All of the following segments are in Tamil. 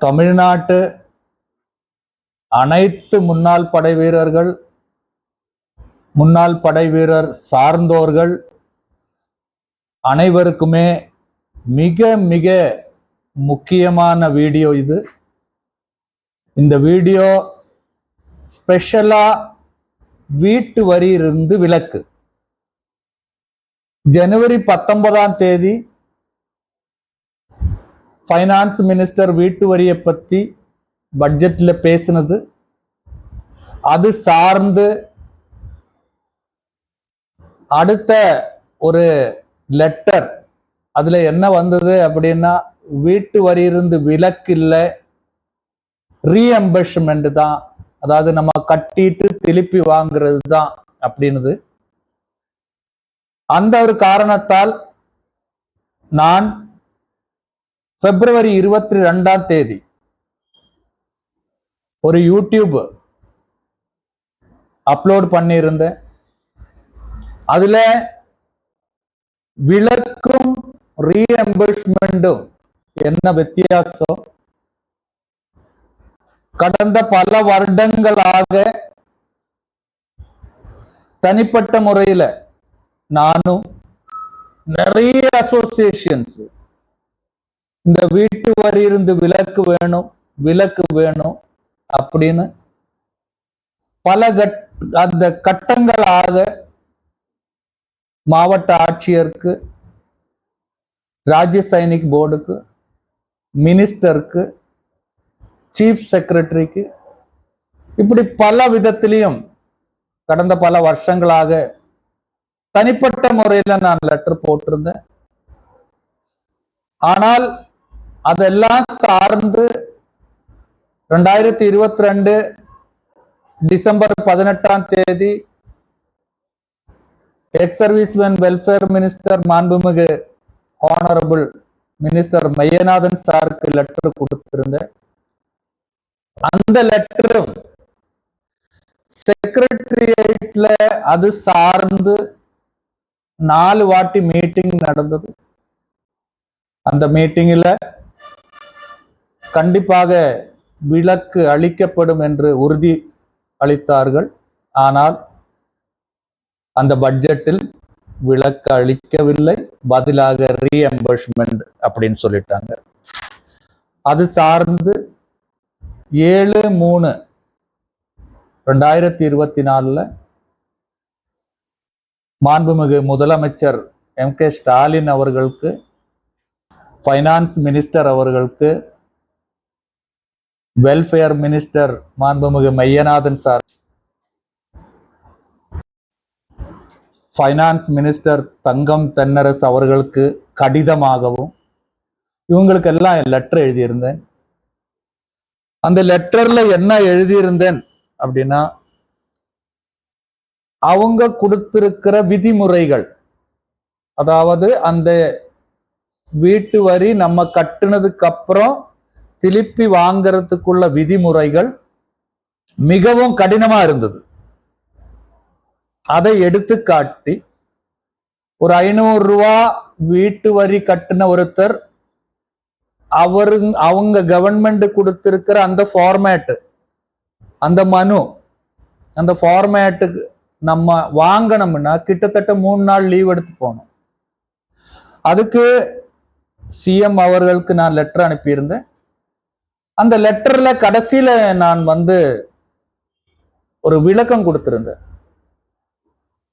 தமிழ்நாட்டு அனைத்து முன்னாள் படை வீரர்கள் முன்னாள் படை வீரர் சார்ந்தோர்கள் அனைவருக்குமே மிக மிக முக்கியமான வீடியோ இது. இந்த வீடியோ ஸ்பெஷலாக வீட்டு வரியிலிருந்து விலக்கு ஜனவரி பத்தொன்பதாம் தேதி ஃபைனான்ஸ் மினிஸ்டர் வீட்டு வரியை பற்றி பட்ஜெட்டில் பேசினது. அது சார்ந்து அடுத்த ஒரு லெட்டர் அதில் என்ன வந்தது அப்படின்னா வீட்டு வரியிலிருந்து விலக்கு இல்லை ரீஎம்பர்ஷ்மெண்ட் தான். அதாவது நம்ம கட்டிட்டு திருப்பி வாங்குறது தான் அப்படின்னுது. அந்த ஒரு காரணத்தால் நான் பிப்ரவரி இருபத்தி ரெண்டாம் தேதி ஒரு யூடியூப் அப்லோட் பண்ணியிருந்தேன். அதுல விளக்கும் ரீஎம்பர்ஸ்மெண்ட்டும் என்ன வித்தியாசம்? கடந்த பல வருடங்களாக தனிப்பட்ட முறையில நானும் நிறைய அசோசியேஷன்ஸ் இந்த வீட்டு வரி இருந்து விலக்கு வேணும் விலக்கு வேணும் அப்படின்னு பல கட் அந்த கட்டங்களாக மாவட்ட ஆட்சியருக்கு ராஜ்ய சைனிக் போர்டுக்கு மினிஸ்டருக்கு சீஃப் செக்ரட்டரிக்கு இப்படி பல விதத்திலையும் கடந்த பல வருஷங்களாக தனிப்பட்ட முறையில் நான் லெட்டர் போட்டிருந்தேன். ஆனால் அதெல்லாம் சார்ந்து ரெண்டாயிரத்தி இருபத்தி ரெண்டு டிசம்பர் பதினெட்டாம் தேதி எக்ஸ் சர்வீஸ்மேன் வெல்ஃபேர் மினிஸ்டர் மாண்புமிகு ஆனரபிள் மினிஸ்டர் மையநாதன் சாருக்கு லெட்டர் கொடுத்திருந்தேன். அந்த லெட்டரும் செக்ரட்டரியேட்ல அது சார்ந்து நாலு வாட்டி மீட்டிங் நடந்தது. அந்த மீட்டிங்கில் கண்டிப்பாக விலக்கு அளிக்கப்படும் என்று உறுதி அளித்தார்கள். ஆனால் அந்த பட்ஜெட்டில் விலக்கு அளிக்கவில்லை. பதிலாக ரீஎம்பர்ஸ்மெண்ட் அப்படின்னு சொல்லிட்டாங்க. அது சார்ந்து ஏழு மூணு ரெண்டாயிரத்தி இருபத்தி நாலில் மாண்புமிகு முதலமைச்சர் எம் கே ஸ்டாலின் அவர்களுக்கு ஃபைனான்ஸ் மினிஸ்டர் அவர்களுக்கு வெல்ஃபேர் மினிஸ்டர் மாண்புமிகு Meyyanathan sir finance minister Thangam Thennarasu அவர்களுக்கு கடிதமாகவும் இவங்களுக்கெல்லாம் லெட்டர் எழுதியிருந்தேன். அந்த லெட்டர்ல என்ன எழுதியிருந்தேன் அப்படின்னா அவங்க கொடுத்திருக்கிற விதிமுறைகள். அதாவது அந்த வீட்டு வரி நம்ம கட்டுனதுக்கு அப்புறம் திருப்பி வாங்கறதுக்குள்ள விதிமுறைகள் மிகவும் கடினமா இருந்தது. அதை எடுத்து காட்டி ஒரு ஐநூறு ரூபா வீட்டு வரி கட்டின ஒருத்தர் அவரு அவங்க கவர்மெண்ட் கொடுத்திருக்கிற அந்த ஃபார்மேட்டு அந்த மனு அந்த ஃபார்மேட்டுக்கு நம்ம வாங்கணும்னா கிட்டத்தட்ட மூணு நாள் லீவ் எடுத்து போனோம் அதுக்கு சிஎம் அவர்களுக்கு நான் லெட்டர் அனுப்பியிருந்தேன். அந்த லெட்டர்ல கடைசியில நான் வந்து ஒரு விளக்கம் கொடுத்திருந்தேன்.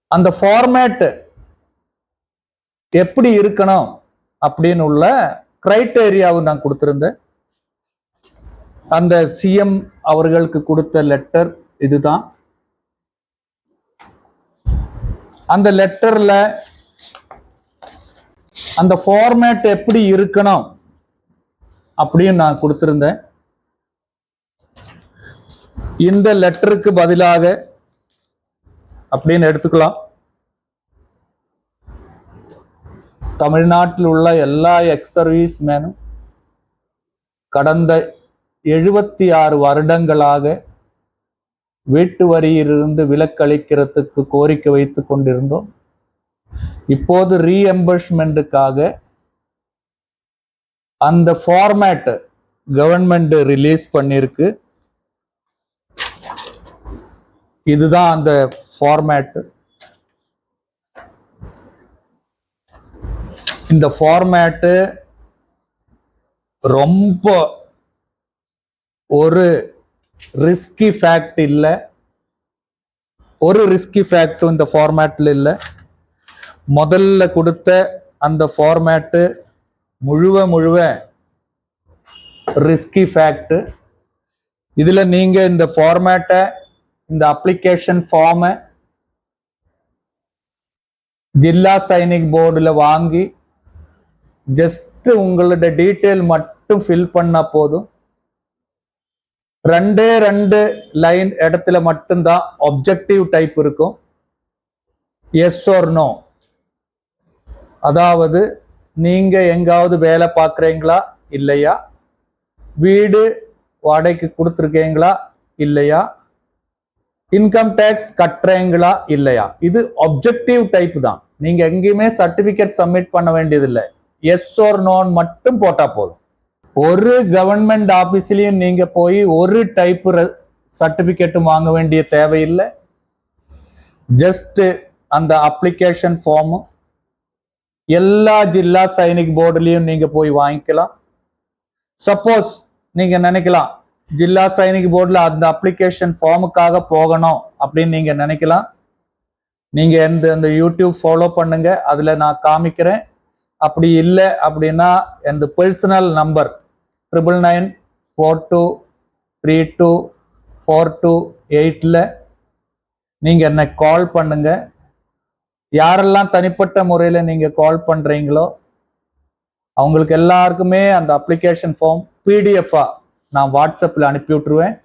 அந்த ஃபார்மேட் எப்படி இருக்கணும் அப்படின்னு உள்ள கிரைட்டேரியாவும் நான் கொடுத்திருந்தேன். அந்த சிஎம் அவர்களுக்கு கொடுத்த லெட்டர் இதுதான். அந்த லெட்டர்ல அந்த ஃபார்மேட் எப்படி இருக்கணும் அப்படின்னு நான் கொடுத்திருந்தேன். இந்த லெட்டருக்கு பதிலாக அப்படின்னு எடுத்துக்கலாம். தமிழ்நாட்டில் உள்ள எல்லா எக்ஸ் சர்வீஸ் மேனும் கடந்த எழுபத்தி ஆறு வருடங்களாக வீட்டு வரியிலிருந்து விலக்களிக்கிறதுக்கு கோரிக்கை வைத்து கொண்டிருந்தோம். இப்போது ரீஎம்பர்ஸ்மெண்ட்டுக்காக அந்த ஃபார்மேட் கவர்மெண்ட் ரிலீஸ் பண்ணியிருக்கு. இதுதான் அந்த ஃபார்மேட் இந்த ஃபார்மேட்டு ரொம்ப ஒரு ரிஸ்கி ஃபேக்ட் இல்லை. ஒரு ரிஸ்கி ஃபேக்டும் இந்த ஃபார்மேட்டில் இல்லை. முதல்ல கொடுத்த அந்த ஃபார்மேட்டு முழுவ முழுவ ரிஸ்கி ஃபேக்ட்டு இதில் நீங்கள் இந்த ஃபார்மேட்டை இந்த அப்ளிகேஷன் ஃபார்மை ஜில்லா சைனிக் போர்டில் வாங்கி ஜஸ்ட் உங்களோட டீட்டெயில் மட்டும் ஃபில் பண்ணா போதும். ரெண்டே ரெண்டு லைன் இடத்துல மட்டும்தான் ஒப்ஜெக்டிவ் டைப் இருக்கும். எஸ் or நோ அதாவது நீங்க எங்காவது வேலை பார்க்குறீங்களா? இல்லையா? வீடு வாடகைக்கு கொடுத்துருக்கீங்களா? இல்லையா? இன்கம் டேக்ஸ் கட்டுறீங்களா? இல்லையா? இது அப்ஜெக்டிவ் டைப் தான். நீங்க எங்கேயுமே சர்டிபிகேட் சப்மிட் பண்ண வேண்டியதில்லை. எஸ் ஓர் நோன் மட்டும் போட்டா போதும். ஒரு கவர்மெண்ட் ஆபீஸ்லயும் நீங்க போய் ஒரு டைப் சர்டிபிகேட்டும் வாங்க வேண்டிய தேவையில்லை. ஜஸ்ட் அந்த அப்ளிகேஷன் ஃபார்மு எல்லா ஜில்லா சைனிக் போர்டுலேயும் நீங்க போய் வாங்கிக்கலாம். சப்போஸ் நீங்க நினைக்கலாம் ஜில்லா சைனிக் போர்டில் அந்த அப்ளிகேஷன் ஃபார்முக்காக போகணும் அப்படின்னு நீங்க நினைக்கலாம். நீங்க எந்த அந்த யூடியூப் ஃபாலோ பண்ணுங்க அதில் நான் காமிக்கிறேன். அப்படி இல்லை அப்படின்னா எனது personal number triple nine four two three two four two எயிட்டில் நீங்கள் என்னை கால் பண்ணுங்க. யாரெல்லாம் தனிப்பட்ட முறையில் நீங்கள் கால் பண்ணுறீங்களோ அவங்களுக்கு எல்லாருக்குமே அந்த அப்ளிகேஷன் ஃபார்ம் பிடிஎஃபா நான் வாட்ஸ்அப்பில் அனுப்பி விட்டுருவேன்.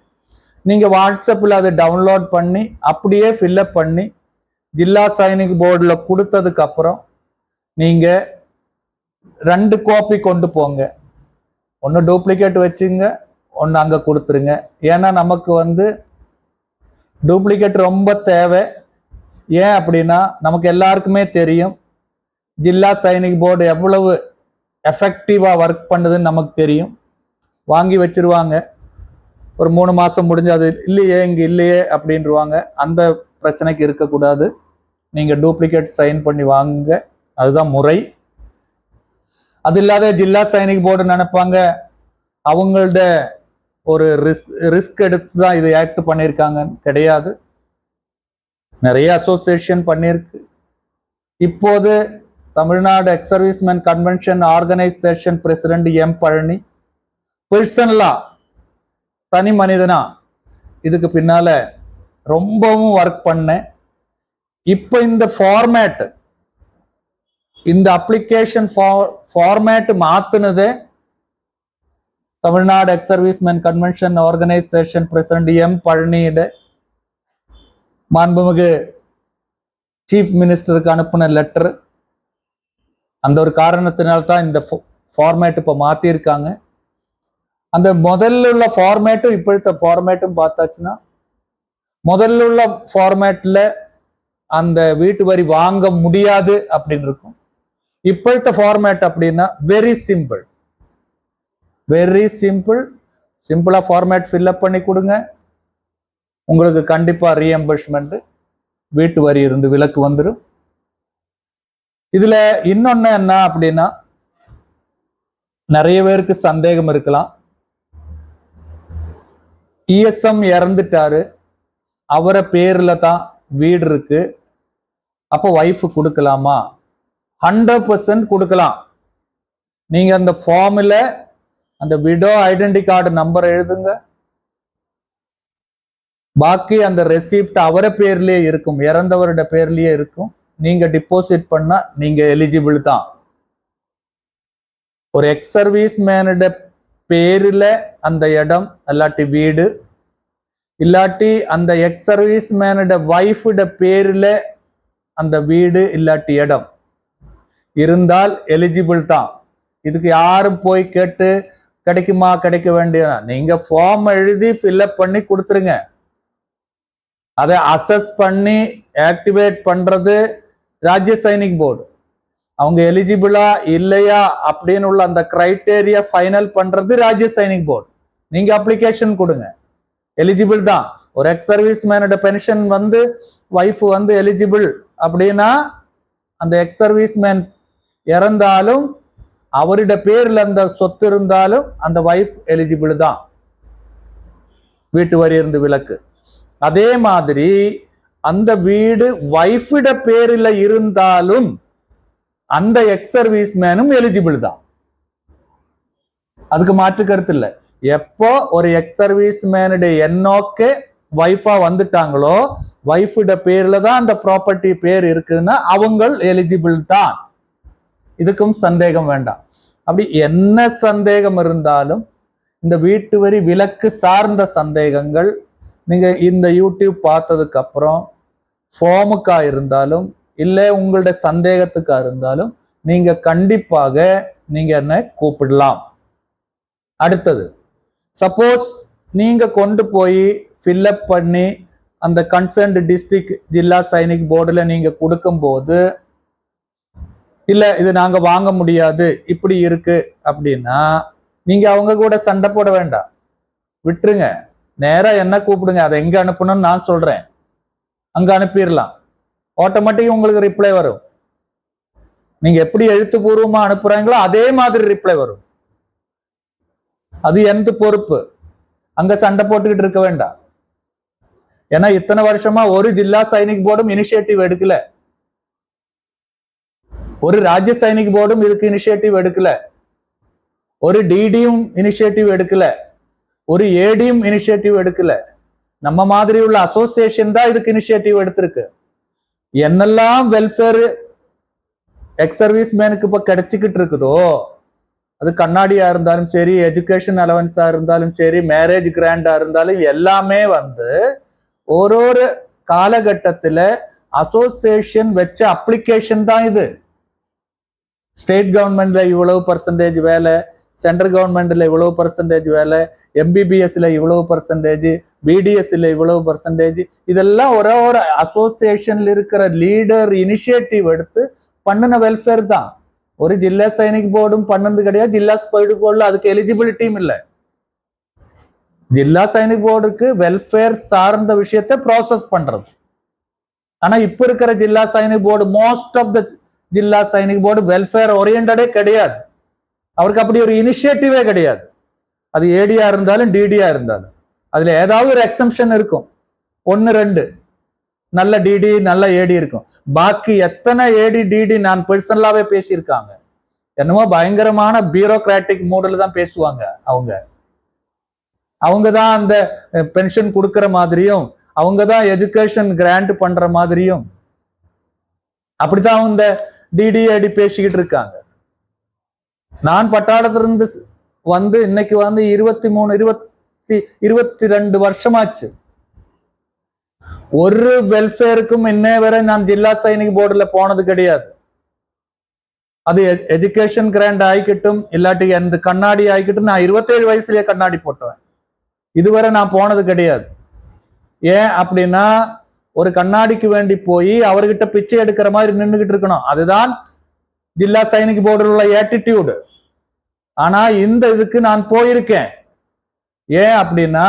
நீங்கள் வாட்ஸ்அப்பில் அதை டவுன்லோட் பண்ணி அப்படியே ஃபில்லப் பண்ணி ஜில்லா சைனிக் போர்டில் கொடுத்ததுக்கு அப்புறம் நீங்கள் ரெண்டு காப்பி கொண்டு போங்க. ஒன்று டூப்ளிகேட் வச்சுங்க ஒன்று அங்கே கொடுத்துருங்க. ஏன்னா நமக்கு வந்து டூப்ளிகேட் ரொம்ப தேவை. ஏன் அப்படின்னா நமக்கு எல்லாருக்குமே தெரியும். ஜில்லா சைனிக் போர்டு எவ்வளவு எஃபெக்டிவாக ஒர்க் பண்ணுதுன்னு நமக்கு தெரியும். வாங்கி வச்சிருவாங்க. ஒரு மூணு மாதம் முடிஞ்சு அது இல்லையே இங்கே இல்லையே அப்படின்றவாங்க. அந்த பிரச்சனைக்கு இருக்கக்கூடாது. நீங்கள் டூப்ளிகேட் சைன் பண்ணி வாங்குங்க. அதுதான் முறை. அது இல்லாத ஜில்லா சைனிக் போர்டு நினைப்பாங்க. அவங்கள்ட ஒரு ரிஸ்க் ரிஸ்க் எடுத்து தான் இது ஆக்ட் பண்ணியிருக்காங்கன்னு கிடையாது. நிறைய அசோசியேஷன் பண்ணியிருக்கு. இப்போது Tamil Nadu ex servicemen convention organisation president M Palani பர்சனலா தனி மனிதனா இதுக்கு பின்னால ரொம்பவும் ஒர்க் பண்ணேன் இப்போ இந்த ஃபார்மேட் இந்த application format மாத்துனதே Tamil Nadu ex servicemen convention organisation president M பழனியிட மாண்புமிகு சீஃப் மினிஸ்டருக்கு அனுப்பின லெட்டர் அந்த ஒரு காரணத்தினால்தான் இந்த ஃபார்மேட் இப்போ மாற்றிருக்காங்க அந்த முதல்ல உள்ள ஃபார்மேட்டும் இப்பொழுத்த ஃபார்மேட்டும் பார்த்தாச்சுன்னா முதல்ல உள்ள ஃபார்மேட்டில் அந்த வீட்டு வரி வாங்க முடியாது அப்படின்னு இருக்கும். இப்பொழுத்த ஃபார்மேட் அப்படின்னா வெரி சிம்பிள் வெரி சிம்பிள் சிம்பிளாக ஃபார்மேட் ஃபில்அப் பண்ணி கொடுங்க. உங்களுக்கு கண்டிப்பாக ரீஎம்பர்ஸ்மெண்ட்டு வீட்டு வரி இருந்து விலக்கு வந்துடும் இதுல இன்னொன்னு என்ன அப்படின்னா நிறைய பேருக்கு சந்தேகம் இருக்கலாம். இஎஸ்எம் இறந்துட்டாரு. அவரை பேர்ல தான் வீடு இருக்கு. அப்போ ஒய்ஃப் கொடுக்கலாமா? ஹண்ட்ரட் பர்சன்ட் கொடுக்கலாம். நீங்க அந்த ஃபார்ம்ல அந்த விடோ ஐடென்டி கார்டு நம்பர் எழுதுங்க. பாக்கி அந்த ரெசிப்ட் அவரை பேர்லயே இருக்கும் இறந்தவரோட பேர்லயே இருக்கும். நீங்கள் டிபாசிட் பண்ணால் நீங்கள் எலிஜிபிள் தான். ஒரு எக்ஸ் சர்வீஸ் மேனோட பேரில் அந்த இடம் இல்லாட்டி வீடு இல்லாட்டி அந்த எக்ஸ் சர்வீஸ் மேனோட ஒய்ஃபோட பேரில் அந்த வீடு இல்லாட்டி இடம். இருந்தால் எலிஜிபிள் தான். இதுக்கு யாரும் போய் கேட்டு கிடைக்குமா கிடைக்க வேண்டிய நீங்கள் ஃபார்ம் எழுதி ஃபில்அப் பண்ணி கொடுத்துருங்க. அதை அசஸ் பண்ணி ஆக்டிவேட் பண்ணுறது ராஜ்ய சைனிக் போர்டு. அவங்க எலிஜிபிளா இல்லையா அப்படின்னு உள்ள அந்த கிரைட்டேரியா ஃபைனல் பண்றது ராஜ்ய சைனிக் போர்டு. நீங்க அப்ளிகேஷன் கொடுங்க. எலிஜிபிள் தான். ஒரு எக்ஸ் சர்வீஸ் மேனோட பென்ஷன் வந்து ஒய்ஃப் வந்து எலிஜிபிள் அப்படின்னா அந்த எக்ஸ் சர்வீஸ் மேன் இறந்தாலும் அவருடைய பேர்ல அந்த சொத்து இருந்தாலும் அந்த ஒய்ஃப் எலிஜிபிள் தான். வீட்டு வரி இருந்து விலக்கு. அதே மாதிரி அந்த வீடு வைஃபிட பேரில் இருந்தாலும் அந்த எக்ஸ் சர்வீஸ் மேனும் எலிஜிபிள் தான். அதுக்கு மாற்று கருத்து இல்லை. எப்போ ஒரு எக்ஸ் சர்வீஸ் மேனுடைய எண்ணோக்கே ஒய்ஃபா வந்துட்டாங்களோ வைஃபிட பேர்ல தான் அந்த ப்ராப்பர்ட்டி பேர் இருக்குதுன்னா அவங்க எலிஜிபிள் தான். இதுக்கும் சந்தேகம் வேண்டாம். அப்படி என்ன சந்தேகம் இருந்தாலும் இந்த வீட்டு வரி விலக்கு சார்ந்த சந்தேகங்கள் நீங்கள் இந்த யூடியூப் பார்த்ததுக்கு அப்புறம் இருந்தாலும் இல்லை உங்களுடைய சந்தேகத்துக்காக இருந்தாலும் நீங்கள் கண்டிப்பாக நீங்கள் என்ன கூப்பிடலாம். அடுத்தது சப்போஸ் நீங்கள் கொண்டு போய் ஃபில்லப் பண்ணி அந்த கன்சர்ன்டு டிஸ்ட்ரிக்ட் ஜில்லா சைனிக் போர்டில் நீங்கள் கொடுக்கும்போது இல்லை இது நாங்கள் வாங்க முடியாது இப்படி இருக்கு அப்படின்னா நீங்கள் அவங்க கூட சண்டை போட வேண்டாம். விட்டுருங்க. நேரா என்ன கூப்பிடுங்க அதை எங்க அனுப்பணும்னு நான் சொல்றேன். அங்க அனுப்பிடலாம். ஆட்டோமேட்டிக் உங்களுக்கு ரிப்ளை வரும். நீங்க எப்படி எழுத்துப்பூர்வமா அனுப்புறாங்களோ அதே மாதிரி ரிப்ளை வரும். அது எந்த பொறுப்பு? அங்க சண்டை போட்டுக்கிட்டு இருக்க வேண்டாம். ஏன்னா இத்தனை வருஷமா ஒரு ஜில்லா சைனிக் போர்டும் இனிஷியேட்டிவ் எடுக்கல. ஒரு ராஜ்ய சைனிக் போர்டும் இதுக்கு இனிஷியேட்டிவ் எடுக்கல. ஒரு டிடியும் இனிஷியேட்டிவ் எடுக்கல. ஒரு ஏடியும் இனிஷியேட்டிவ் எடுக்கல. நம்ம மாதிரி உள்ள அசோசியேஷன் தான் இதுக்கு இனிஷியேட்டிவ் எடுத்திருக்கு. என்னெல்லாம் வெல்ஃபேர் எக்ஸ் சர்வீஸ் மேனுக்கு இப்ப கிடைச்சிக்கிட்டு இருக்குதோ அது கண்ணாடியா இருந்தாலும் சரி எஜுகேஷன் அலவன்ஸா இருந்தாலும் சரி மேரேஜ் கிராண்டா இருந்தாலும் எல்லாமே வந்து ஒரு ஒரு காலகட்டத்துல அசோசியேஷன் வச்ச அப்ளிகேஷன் தான் இது. ஸ்டேட் கவர்மெண்ட்ல இவ்வளவு பர்சன்டேஜ் வேலை சென்ட்ரல் கவர்மெண்ட்ல இவ்வளவு பர்சன்டேஜ் வேலை எம்பிபிஎஸ்ல இவ்வளவு பர்சன்டேஜ் பிடிஎஸ்ல இவ்வளவு பர்சன்டேஜ் இதெல்லாம் ஒரு ஒரு அசோசியேஷன்ல இருக்கிற லீடர் இனிஷியேட்டிவ் எடுத்து பண்ணின வெல்ஃபேர் தான். ஒரு ஜில்லா சைனிக் போர்டும் பண்ணது கிடையாது. ஜில்லா ஸ்பைடு போர்டில் அதுக்கு எலிஜிபிலிட்டியும் இல்லை. ஜில்லா சைனிக் போர்டுக்கு வெல்ஃபேர் சார்ந்த விஷயத்தை ப்ராசஸ் பண்றது. ஆனா இப்ப இருக்கிற Zilla Sainik board most of the Zilla Sainik board welfare oriented கிடையாது. அவருக்கு அப்படி ஒரு இனிஷியேட்டிவே கிடையாது. அது ஏடியா இருந்தாலும் டிடியா இருந்தாலும். அதுல ஏதாவது ஒரு எக்ஸம்ஷன் இருக்கும். ஒன்னு ரெண்டு. நல்ல டிடி நல்ல ஏடி இருக்கும். பாக்கி எத்தனை ஏடி டிடி நான் பர்சனலாவே பேசியிருக்காங்க. என்னமோ பயங்கரமான பியூரோக்ராட்டிக் மூடில் தான் பேசுவாங்க அவங்க. அவங்க தான் அந்த பென்ஷன் கொடுக்கிற மாதிரியும் அவங்க தான் எஜுகேஷன் கிராண்ட் பண்ற மாதிரியும். அப்படித்தான் இந்த டிடிஏடி பேசிக்கிட்டு இருக்காங்க. நான் பட்டாளத்திலிருந்து வந்து இன்னைக்கு வந்து இருபத்தி மூணு இருபத்தி இருபத்தி ரெண்டு வருஷமாச்சு. ஒரு வெல்ஃபேருக்கும் இன்னே வரை நான் ஜில்லா சைனிக் போர்டில் போனது கிடையாது. அது எஜுகேஷன் கிராண்ட் ஆயிக்கட்டும் இல்லாட்டி எந்த கண்ணாடி ஆயிக்கட்டும் நான் இருபத்தேழு வயசுலயே கண்ணாடி போட்டுவேன் இதுவரை நான் போனது கிடையாது. ஏன் அப்படின்னா ஒரு கண்ணாடிக்கு வேண்டி போய் அவர்கிட்ட பிச்சை எடுக்கிற மாதிரி நின்றுகிட்டு இருக்கணும். அதுதான் ஜில்லா சைனிக் போர்டில் உள்ள ஆட்டிடியூடு ஆனா இந்த இதுக்கு நான் போயிருக்கேன். ஏன் அப்படின்னா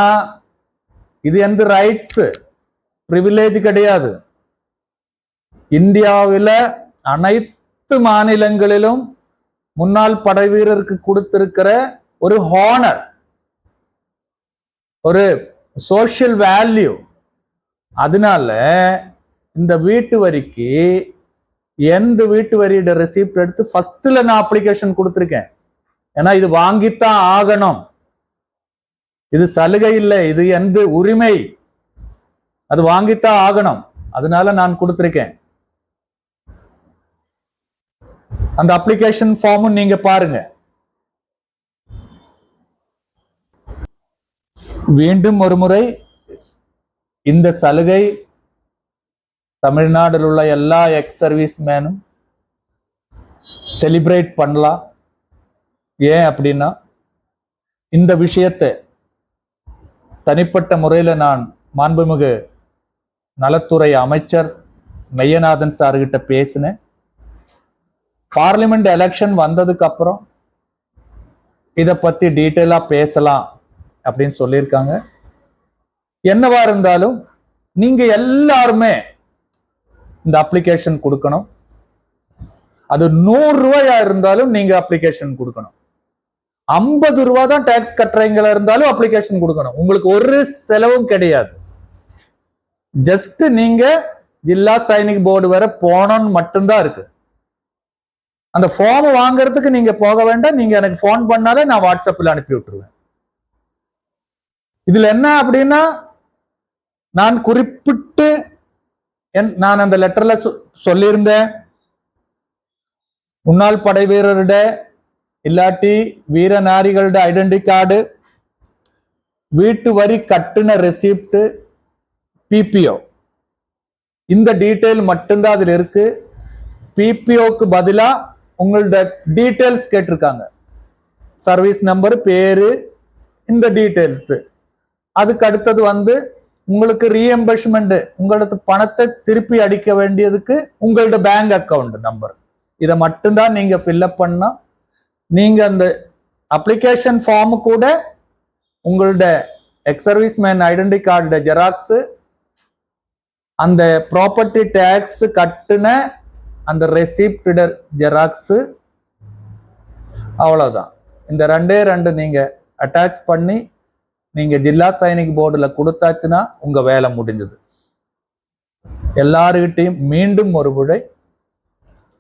இது எந்த ரைட்ஸ் ப்ரிவிலேஜ் கிடையாது. இந்தியாவில் அனைத்து மாநிலங்களிலும் முன்னாள் படை வீரருக்கு கொடுத்திருக்கிற ஒரு ஹானர் ஒரு சோஷியல் வேல்யூ அதனால இந்த வீட்டு வரிக்கு எந்த வீட்டு வரியோட ரெசிப்ட் எடுத்து ஃபர்ஸ்ட்ல நான் அப்ளிகேஷன் கொடுத்துருக்கேன். ஏன்னா இது வாங்கித்தான் ஆகணும். இது சலுகை இல்லை இது எந்த உரிமை? அது வாங்கித்தான் ஆகணும். அதனால நான் கொடுத்திருக்கேன். அந்த அப்ளிகேஷன் ஃபார்மும் நீங்க பாருங்க. மீண்டும் ஒரு முறை இந்த சலுகை தமிழ்நாட்டில் உள்ள எல்லா எக்ஸ் சர்வீஸ் மேனும் செலிப்ரேட் பண்ணலாம். ஏன் அப்படின்னா இந்த விஷயத்தை தனிப்பட்ட முறையில் நான் மாண்புமிகு நலத்துறை அமைச்சர் மெய்யநாதன் சார்கிட்ட பேசினேன். பார்லிமெண்ட் எலெக்ஷன் வந்ததுக்கு அப்புறம் இதை பற்றி டீட்டெயிலாக பேசலாம் அப்படின்னு சொல்லியிருக்காங்க. என்னவா இருந்தாலும் நீங்கள் எல்லாருமே இந்த அப்ளிகேஷன் கொடுக்கணும். அது நூறு ரூபாயா இருந்தாலும் நீங்கள் அப்ளிகேஷன் கொடுக்கணும். ஐம்பது ரூபா தான் டேக்ஸ் கட்டுறீங்களா இருந்தாலும் அப்ளிகேஷன் கொடுக்கணும். உங்களுக்கு ஒரு செலவும் கிடையாது. ஜஸ்ட் நீங்க ஜில்லா சைனிக் போர்டு வரை போனோன்னு மட்டும்தான் இருக்கு. அந்த ஃபார்ம் வாங்குறதுக்கு நீங்க போக வேண்டாம். நீங்க எனக்கு ஃபோன் பண்ணாலே நான் வாட்ஸ்அப்ல அனுப்பி விட்டுருவேன். இதுல என்ன அப்படின்னா நான் குறிப்பிட்டு என் நான் அந்த லெட்டர்ல சொல்லியிருந்தேன். முன்னாள் படை வீரருடைய இல்லாட்டி வீர நாரிகளோட ஐடென்டி கார்டு வீட்டு வரி கட்டின ரெசிப்ட் பிபிஓ இந்த டீட்டெயில் மட்டும்தான் அதில் இருக்கு. பிபிஓக்கு பதிலாக உங்களோட டீட்டெயில்ஸ் கேட்டிருக்காங்க. சர்வீஸ் நம்பர் பேரு இந்த டீட்டெயில்ஸ் அதுக்கு அடுத்தது வந்து உங்களுக்கு ரீஎம்பர்ஸ்மெண்ட் உங்களோட பணத்தை திருப்பி அடிக்க வேண்டியதுக்கு உங்களோட பேங்க் அக்கவுண்ட் நம்பர் இதை மட்டும்தான் நீங்க ஃபில்லப் பண்ணால் நீங்க அந்த அப்ளிகேஷன் ஃபார்ம் கூட உங்களோட ex service man identity card xerox அந்த ப்ராப்பர்ட்டி டேக்ஸ் கட்டுன அந்த ரெசிப்டர் ஜெராக்ஸ் அவ்வளவுதான். இந்த ரெண்டே ரெண்டு நீங்க அட்டாச் பண்ணி நீங்க ஜில்லா சைனிக் போர்டில் கொடுத்தாச்சுன்னா உங்க வேலை முடிஞ்சது. எல்லாருக்கிட்டையும் மீண்டும் ஒரு முறை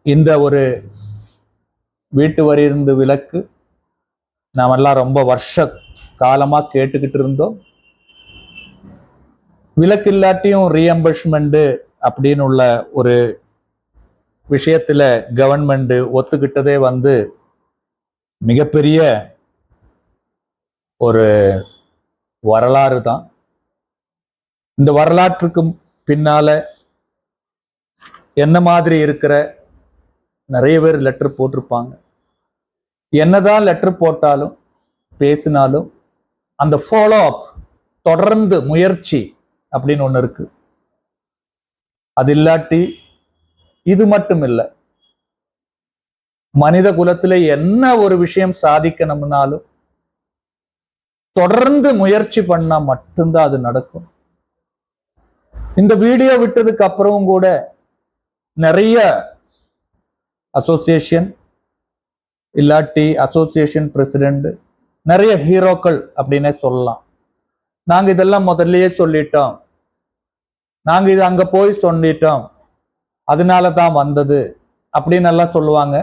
இந்த ஒரு வீட்டு வரி இருந்து விலக்கு. நாமெல்லாம் ரொம்ப வருஷ காலமாக கேட்டுக்கிட்டு இருந்தோம் விலக்கு இல்லாட்டியும் ரீஎம்பர்ஸ்மெண்ட்டு அப்படின்னு உள்ள ஒரு விஷயத்தில் கவர்மெண்ட் ஒத்துக்கிட்டதே வந்து மிகப்பெரிய ஒரு வரலாறு தான். இந்த வரலாற்றுக்கு பின்னால என்ன மாதிரி இருக்கிற நிறைய பேர் லெட்டர் போட்டிருப்பாங்க. என்னதான் லெட்டர் போட்டாலும் பேசினாலும் அந்த ஃபாலோ அப் தொடர்ந்து முயற்சி அப்படின்னு ஒன்று இருக்கு. அது இல்லாட்டி இது மட்டும் இல்லை. மனித குலத்துல என்ன ஒரு விஷயம் சாதிக்கணும்னாலும் தொடர்ந்து முயற்சி பண்ணா மட்டும்தான் அது நடக்கும். இந்த வீடியோ விட்டதுக்கு அப்புறமும் கூட நிறைய அசோசியேஷன் இல்லாட்டி அசோசியேஷன் பிரசிடெண்ட் நிறைய ஹீரோக்கள் அப்படின்னே சொல்லலாம். நாங்கள் இதெல்லாம் முதல்லயே சொல்லிட்டோம். நாங்கள் இது அங்கே போய் சொல்லிட்டோம் அதனால தான் வந்தது அப்படின்னு எல்லாம் சொல்லுவாங்க.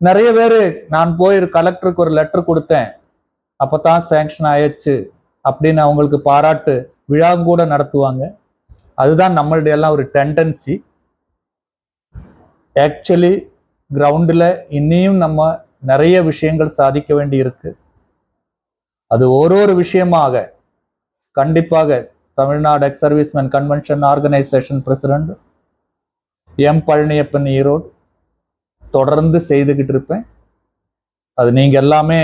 நிறைய பேர் நான் போய் கலெக்டருக்கு ஒரு லெட்டர் கொடுத்தேன். அப்போ தான் சேங்ஷன் ஆயிடுச்சு அப்படின்னு அவங்களுக்கு பாராட்டு விழா கூட நடத்துவாங்க. அதுதான் நம்மளுடைய எல்லாம் ஒரு டெண்டன்சி ஆக்சுவலி கிரவுண்டில் இன்னியும் நம்ம நிறைய விஷயங்கள் சாதிக்க வேண்டி இருக்கு. அது ஒரு ஒரு விஷயமாக கண்டிப்பாக Tamil Nadu ex servicemen convention organisation president M Palaniappan Erode தொடர்ந்து செய்துக்கிட்டு இருப்பேன். அது நீங்கள் எல்லாமே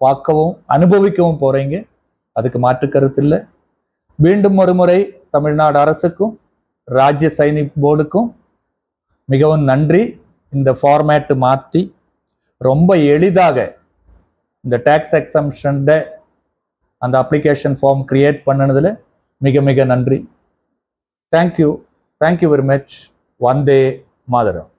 பார்க்கவும் அனுபவிக்கவும் போகிறீங்க அதுக்கு மாற்று கருத்து இல்லை. மீண்டும் ஒரு முறை தமிழ்நாடு அரசுக்கும் ராஜ்ய சைனிக் போர்டுக்கும் மிகவும் நன்றி. இந்த ஃபார்மேட்டு மாற்றி ரொம்ப எளிதாக இந்த டேக்ஸ் எக்ஸம்ஷன்ட அந்த அப்ளிகேஷன் ஃபார்ம் கிரியேட் பண்ணினதில் மிக மிக நன்றி. Thank you thank you very much Vande Mataram.